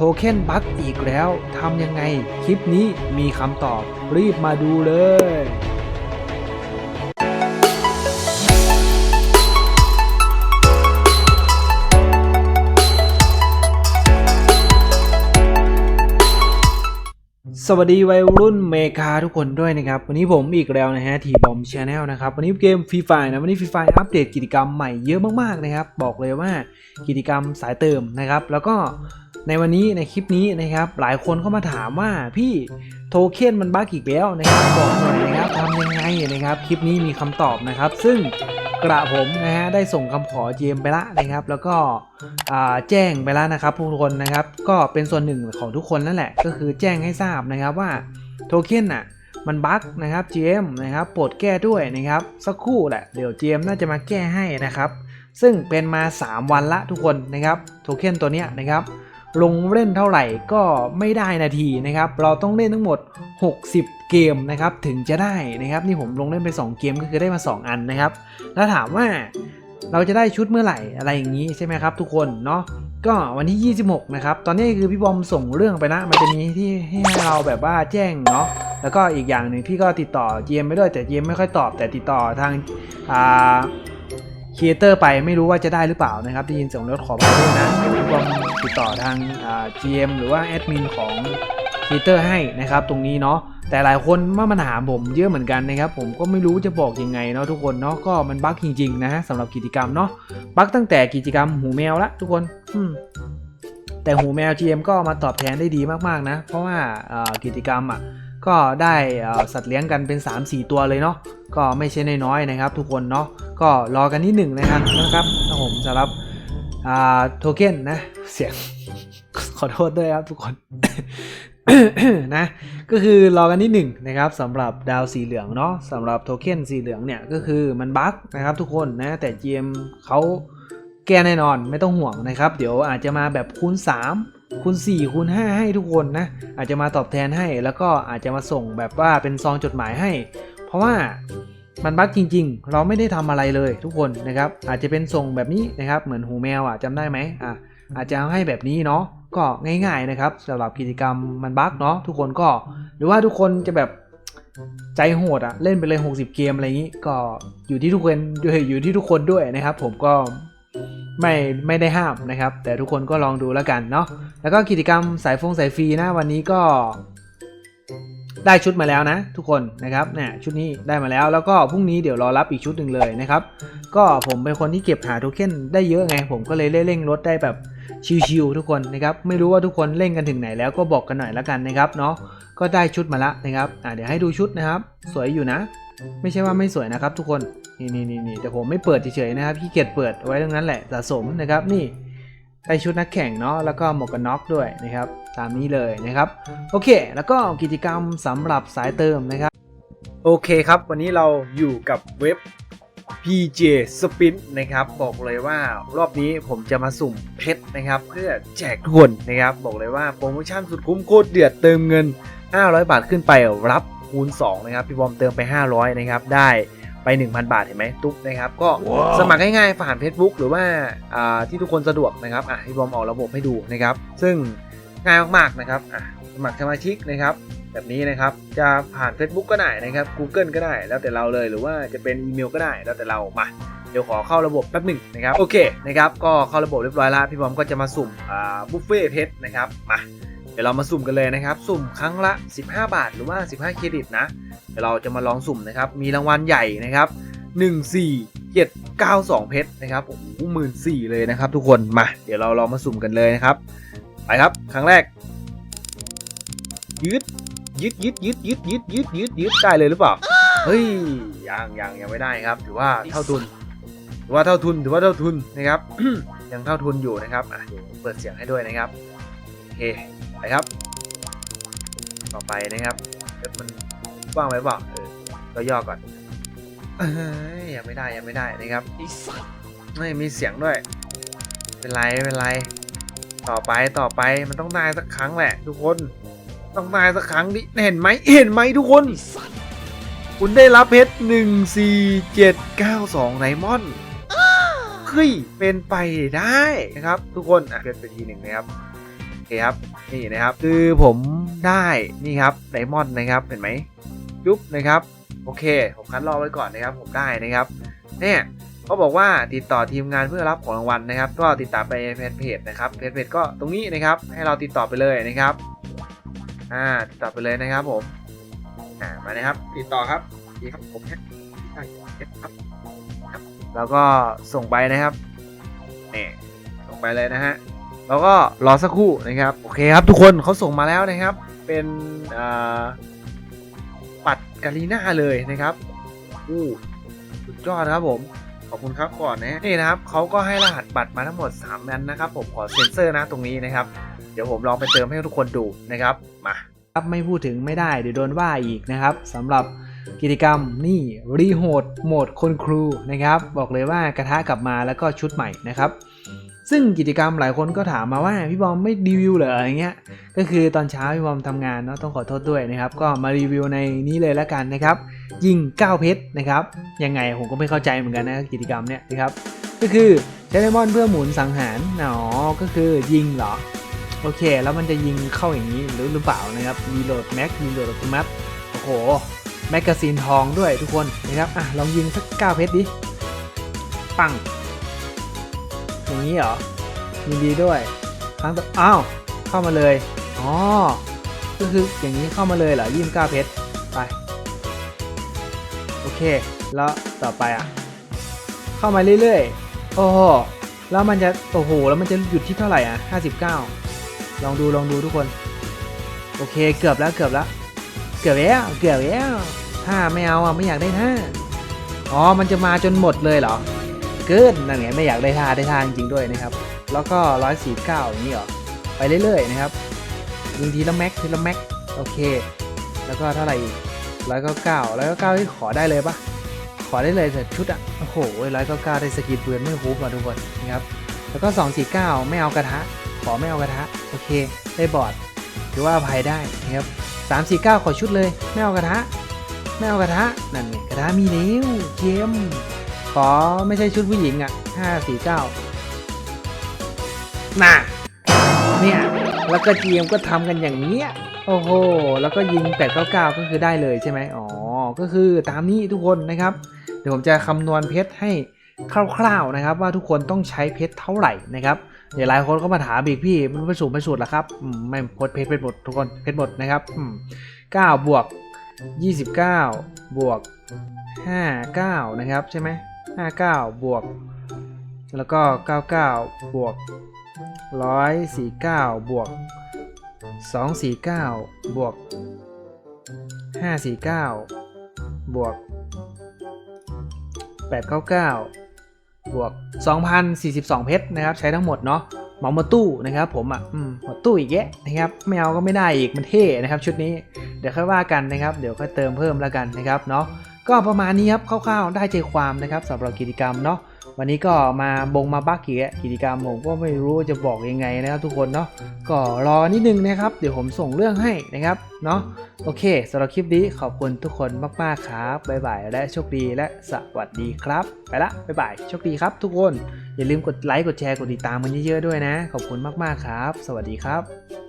โทเค็นบั๊กอีกแล้วทำยังไง คลิปนี้มีคำตอบ รีบมาดูเลยสวัสดีวัยรุ่นเมกาทุกคนด้วยนะครับ วันนี้ผมอีกแล้วนะฮะทีบอมชาแนลนะครับ วันนี้เกมฟรีไฟนะวันนี้ฟรีไฟอัปเดตกิจกรรมใหม่เยอะมากๆนะครับ บอกเลยว่ากิจกรรมสายเติมนะครับ แล้วก็ ในวันนี้ในคลิปนี้นะครับ หลายคนเข้ามาถามว่าพี่โทเค็นมันบั๊กอีกแล้วนะครับบอกหน่อยนะครับทำยังไงนะครับ คลิปนี้มีคำตอบนะครับ ซึ่งกระผมนะฮะได้ส่งคำขอ GM ไปละนะครับ แล้วก็แจ้งไปแล้วนะครับทุกคนนะครับ ก็เป็นส่วนหนึ่งของทุกคนนั่นแหละ ก็คือแจ้งให้ทราบนะครับว่าโทเค็นอะมันบั๊กนะครับ GM นะครับโปรดแก้ด้วยนะครับ สักครู่แหละเดี๋ยว GM น่าจะมาแก้ให้นะครับ ซึ่งเป็นมา 3 วันละทุกคนนะครับโทเค็นตัวเนี้ยนะครับ ลงเล่นเท่าไหร่ก็ไม่ได้นาทีนะครับ เราต้องเล่นทั้งหมด 60 เกมนะครับถึงจะได้นะครับ นี่ผมลงเล่นไป 2 เกมก็คือได้มา 2 อันนะครับ แล้วถามว่าเราจะได้ชุดเมื่อไหร่อะไรอย่างนี้ใช่ไหมครับ ทุกคนเนาะก็วันที่ 26 นะครับ ตอนนี้คือพี่บอมส่งเรื่องไปนะมันจะมีที่ให้เราแบบว่าแจ้งเนาะแล้วก็อีกอย่างหนึ่งพี่ก็ติดต่อ GM ไปด้วยแต่ GM ไม่ค่อยตอบ แต่ติดต่อทางอ่า ครีเอเตอร์ไปไม่รู้ว่าจะได้หรือเปล่านะครับได้ยินเสียงรถขอไปด้วยนะเพี่บอมติดต่อทาง GM หรือว่าแอดมินของครีเอเตอร์ให้นะครับ ตรงนี้เนาะแต่หลายคนมามาถามผมเยอะเหมือนกันนะครับ ผมก็ไม่รู้จะบอกยังไงเนาะทุกคนเนาะก็มันบั๊กจริงๆนะฮะสำหรับกิจกรรมเนาะบั๊กตั้งแต่กิจกรรมหูแมวละทุกคนอืมแต่หูแมว GM ก็มาตอบแทนได้ดีมากๆนะ เพราะว่ากิจกรรมอะก็ได้สัตว์เลี้ยงกันเป็น 3-4 ตัวเลยเนาะ ก็ไม่ใช่น้อยๆนะครับ ทุกคนเนาะก็รอกันนิดหนึ่งนะครับนะครับถ้าผมสำหรับอ่าโทเค็นนะเสียงขอโทษด้วยครับทุกคนนะก็คือรอกันนิดหนึ่งนะครับสำหรับดาวสีเหลืองเนาะสำหรับโทเค็นสีเหลืองเนี่ยก็คือมันบั๊กนะครับทุกคนนะแต่ GM เขาแก้แน่นอนไม่ต้องห่วงนะครับ เดี๋ยวอาจจะมาแบบคูณ 3คูณ4คูณ5ให้ทุกคนนะอาจจะมาตอบแทนให้ แล้วก็อาจจะมาส่งแบบว่าเป็นซองจดหมายให้ เพราะว่ามันบั๊กจริง ๆ เราไม่ได้ทำอะไรเลยทุกคนนะครับ อาจจะเป็นส่งแบบนี้นะครับ เหมือนหูแมวอะจำได้ไหมอะอาจจะให้แบบนี้เนาะก็ง่ายๆนะครับสำหรับกิจกรรมมันบั๊กเนาะทุกคนก็ หรือว่าทุกคนจะแบบใจโหดอะเล่นไปเลย 60 เกมอะไรอย่างนี้ก็อยู่ที่ทุกคนอยู่ที่ทุกคนด้วยนะครับ ผมก็ไม่ไม่ได้ห้ามนะครับ แต่ทุกคนก็ลองดูแล้วกันเนาะแล้วก็กิจกรรมสายฟงสายฟรีนะวันนี้ก็ ได้ชุดมาแล้วนะ ทุกคนนะครับเนี่ยชุดนี้ได้มาแล้วแล้วก็พรุ่งนี้เดี๋ยวรอรับอีกชุดหนึ่งเลยนะครับ ก็ผมเป็นคนที่เก็บหาโทเค็นได้เยอะไง ผมก็เลยเร่งรถได้แบบชิวๆทุกคนนะครับไม่รู้ว่าทุกคนเล่นกันถึงไหนแล้วก็บอกกันหน่อยล้วกันนะครับเนาะก็ได้ชุดมาละนะครับอ่าเดี๋ยวให้ดูชุดนะครับ สวยอยู่นะ ไม่ใช่ว่าไม่สวยนะครับ ทุกคนนี่นี่นี่นี่แต่ผมไม่เปิดเฉยๆนะครับขี้เกียจเปิดไว้ตรงนั้นแหละสะสมนะครับนี่ ได้ชุดนักแข่งเนาะแล้วก็หมวกกันน็อกด้วยนะครับ ตามนี้เลยนะครับโอเค แล้วก็กิจกรรมสำหรับสายเติมนะครับ โอเคครับ วันนี้เราอยู่กับเว็บ PJ Spin นะครับ บอกเลยว่ารอบนี้ผมจะมาสุ่มเพชรนะครับ เพื่อแจกทุกคนนะครับ บอกเลยว่าโปรโมชั่นสุดคุ้มโคตรเดือดเติมเงิน 500 บาทขึ้นไปรับคูณ2นะครับพี่บอมเติมไป 500 นะครับ ได้ 1,000 บาทเห็นไหมตุ๊บนะครับก็สมัครง่ายๆผ่าน Facebook หรือว่าอ่าที่ทุกคนสะดวกนะครับอะพี่บอมออกระบบให้ดูนะครับ ซึ่งง่ายมากๆนะครับอะสมัครสมาชิกนะครับแบบนี้นะครับจะผ่าน Facebook ก็ได้นะครับ Google ก็ได้แล้วแต่เราเลยหรือว่าจะเป็นอีเมลก็ได้แล้วแต่เรามาเดี๋ยวขอเข้าระบบแป๊บหนึ่งนะครับโอเคนะครับก็เข้าระบบเรียบร้อยแล้วพี่บอมก็จะมาสุ่มอ่าบุฟเฟ่เพชรนะครับมาเดี๋ยวเรามาสุ่มกันเลยนะครับ สุ่มครั้งละ 15 บาทหรือว่า 15 เครดิตนะ เดี๋ยวเราจะมาลองสุ่มนะครับ มีรางวัลใหญ่นะครับ1 4 7 9 2 เพชรนะครับ โอ้โหหมื่นสี่เลยนะครับทุกคน มา เดี๋ยวเราลองมาสุ่มกันเลยนะครับ ไปครับ ครั้งแรก ยืดยึดยึดยึดยึดยึดยึดยึดยึดได้เลยหรือเปล่า เฮ้ย ยังยังยังไม่ได้ครับ ถือว่าเท่าทุน ถือว่าเท่าทุน ถือว่าเท่าทุนนะครับ ยังเท่าทุนอยู่นะครับอะเดี๋ยวเปิดเสียงให้ด้วยนะครับ โอเค ไปครับ ต่อไปนะครับเอ๊ะมันกว้างไปเปล่าเออก็ย่อก่อนเอ้ยยังไม่ได้ยังไม่ได้นะครับไม่มีเสียงด้วย เป็นไรเป็นไร ต่อไปต่อไปมันต้องได้สักครั้งแหละ ทุกคนต้องได้สักครั้งดิเห็นไหมเห็นไหมทุกคน คุณได้รับเพชรหนึ่งสี่เจ็ดเก้าสองไดมอนด์เฮ้ยเป็นไปได้นะครับ ทุกคนอะเพชรไปทีหนึ่งนะครับ เคครับนี่นะครับคือผมได้นี่ครับไดมอนด์นะครับเห็นไหมยุบนะครับโอเค ผมคัดรอไว้ก่อนนะครับ ผมได้นะครับเนี่ยเขาบอกว่าติดต่อทีมงานเพื่อรับของรางวัลนะครับ ก็ติดต่อไปแฟนเพจนะครับแฟนเพจก็ตรงนี้นะครับ ให้เราติดต่อไปเลยนะครับอ่าติดต่อไปเลยนะครับผมอ่ามานะครับ ติดต่อครับดีครับผมแค่ครับครับแล้วก็ส่งไปนะครับนี่ส่งไปเลยนะฮะ แล้วก็รอสักครู่นะครับ โอเคครับทุกคนเขาส่งมาแล้วนะครับ เป็นปัดกาลีน่าเลยนะครับอู้สุดยอดครับผมขอบคุณครับก่อนนะนี่นะครับเขาก็ให้รหัสบัตรมาทั้งหมด3อันนะครับ ผมขอเซ็นเซอร์นะตรงนี้นะครับ เดี๋ยวผมลองไปเติมให้ทุกคนดูนะครับมาครับไม่พูดถึงไม่ได้เดี๋ยวโดนว่าอีกนะครับสำหรับกิจกรรมนี่รีโหดโหมดคนครูนะครับ บอกเลยว่ากระทะกลับมาแล้วก็ชุดใหม่นะครับ ซึ่งกิจกรรมหลายคนก็ถามมาว่าพี่บอมไม่รีวิวเหรออะไรเงี้ยก็คือตอนเช้าพี่บอมทำงานเนาะต้องขอโทษด้วยนะครับ ก็มารีวิวในนี้เลยแล้วกันนะครับ ยิง9เพชรนะครับยังไงผมก็ไม่เข้าใจเหมือนกันนะกิจกรรมเนี้ยนะครับก็คือใช้ไดมอนเพื่อหมุนสังหารอ๋อก็คือยิงเหรอโอเค แล้วมันจะยิงเข้าอย่างนี้หรือหรือเปล่านะครับรีโหลดแม็กรีโหลดอัตโนมัติโอ้โหแมกกาซีนทองด้วยทุกคนนะครับอะลองยิงสัก9เพชรดิปัง อย่างนี้เหรอยินดีด้วยครั้งต่ออ้าวเข้ามาเลยอ๋อก็คืออย่างนี้เข้ามาเลยเหรอยี่สิบเก้าเพชรไปโอเค แล้วต่อไปอะ เข้ามาเรื่อยๆโอ้โหแล้วมันจะโอ้โหแล้วมันจะหยุดที่เท่าไหร่อะห้าสิบเก้าลองดูลองดูทุกคน โอเคเกือบแล้วเกือบแล้ว เกือบแล้วเกือบแล้วถ้าไม่เอาอะไม่อยากได้ท่าอ๋อมันจะมาจนหมดเลยเหรอ เกินนั่นไงไม่อยากได้ท่าได้ท่าจริงๆด้วยนะครับ แล้วก็ 149อย่างนี้เหรอไปเรื่อยๆนะครับยิงทีละแม็กทีละแม็กโอเค แล้วก็เท่าไหร่อีก199 199ที่ขอได้เลยปะขอได้เลยแต่ชุดอะโอ้โห199ได้สกินปืนไม่คุ้มอะทุกคนนะครับแล้วก็249ไม่เอากระทะ ขอไม่เอากระทะโอเค ได้บอร์ดถือว่าอภัยได้นะครับ349ขอชุดเลย ไม่เอากระทะไม่เอากระทะนั่นไงกระทะมีนิ้วเกม ขอไม่ใช่ชุดผู้หญิงอะ 549 น่ะ เนี่ย แล้วก็ GM ก็ทำกันอย่างเนี้ย โอ้โห แล้วก็ยิง 899 ก็คือได้เลยใช่ไหมอ๋อ ก็คือตามนี้ทุกคนนะครับ เดี๋ยวผมจะคำนวณเพชรให้คร่าวๆนะครับ ว่าทุกคนต้องใช้เพชรเท่าไหร่นะครับเดี๋ยวหลายคนก็มาถามอีกพี่มันไปสูตรไปสูตรเหรอครับไม่พดเพชรเพชรหมดทุกคนเพชรหมดนะครับอืม9บวก29บเก้าบวก59นะครับใช่ไหม 59 บวก แล้วก็ 99 บวก 149 บวก 249 บวก 549 บวก 899 บวก 2,042 เพชรนะครับ ใช้ทั้งหมดเนาะเหมามาตู้นะครับผมอะอืมหมดตู้อีกแยะนะครับไม่เอาก็ไม่ได้อีกมันเท่นะครับชุดนี้เดี๋ยวค่อยว่ากันนะครับ เดี๋ยวค่อยเติมเพิ่มแล้วกันนะครับเนาะ ก็ประมาณนี้ครับคร่าวๆ ได้ใจความนะครับสำหรับกิจกรรมเนาะวันนี้ก็มาบงมาบักอีกแยะกิจกรรมผมก็ไม่รู้จะบอกยังไงนะครับทุกคนเนาะก็รอนิดนึงนะครับ เดี๋ยวผมส่งเรื่องให้นะครับเนาะโอเคสำหรับคลิปนี้ขอบคุณทุกคนมากๆครับบ๊ายบายและโชคดีและสวัสดีครับ ไปละบ๊ายบายโชคดีครับ ทุกคนอย่าลืมกดไลค์กดแชร์กดติดตามกันเยอะๆด้วยนะ ขอบคุณมากๆครับ สวัสดีครับ